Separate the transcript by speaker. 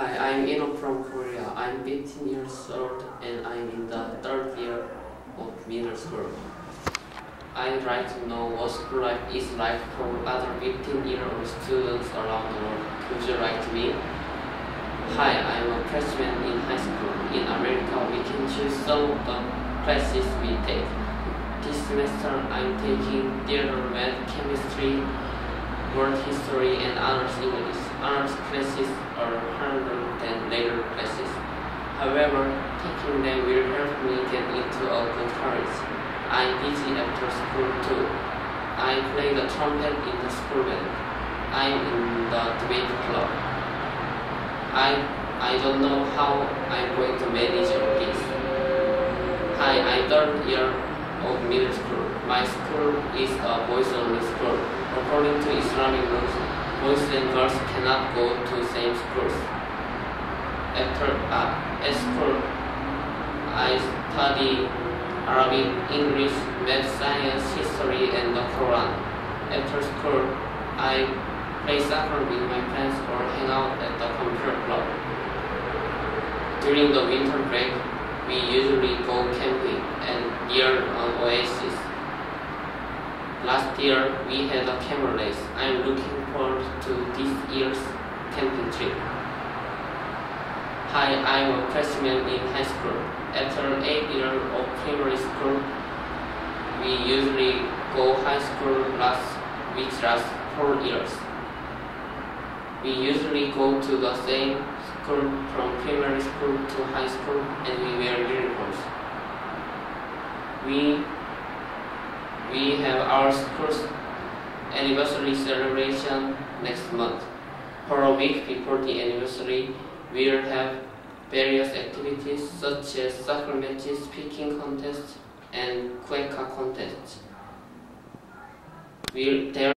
Speaker 1: Hi, I'm Ino from Korea. I'm 15 years old and I'm in the third year of middle school. I'd like to know what school life is like for other 15-year-old students around the world. Would you like to meet? Hi, I'm a freshman in high school. In America, we can choose some of the classes we take. This semester, I'm taking theater, math, chemistry, world history, and honors English. Honors classes are harder than later classes. However, taking them will help me get into a good college. I'm busy after school too. I play the trumpet in the school band. I'm in the debate club. I I don't know how I'm going to manage all this. Hi, I'm third year of middle school. My school is a boys-only school. According to Islamic rules, boys and girls cannot go to same schools. After uh, at school, I study Arabic, English, math, science, history, and the Quran. After school, I play soccer with my friends or hang out at the computer club. During the winter break, we usually go camping and near an oasis. Last year, we had a camel race. I'm looking forward to this year's camping trip. Hi, I'm a freshman in high school. After eight years of primary school, we usually go high school last, which lasts four years. We usually go to the same school from primary school to high school and we wear uniforms. We we have our school's anniversary celebration next month. For a week before the anniversary, we'll have various activities such as soccer matches, speaking contests, and cueca contests. We'll, there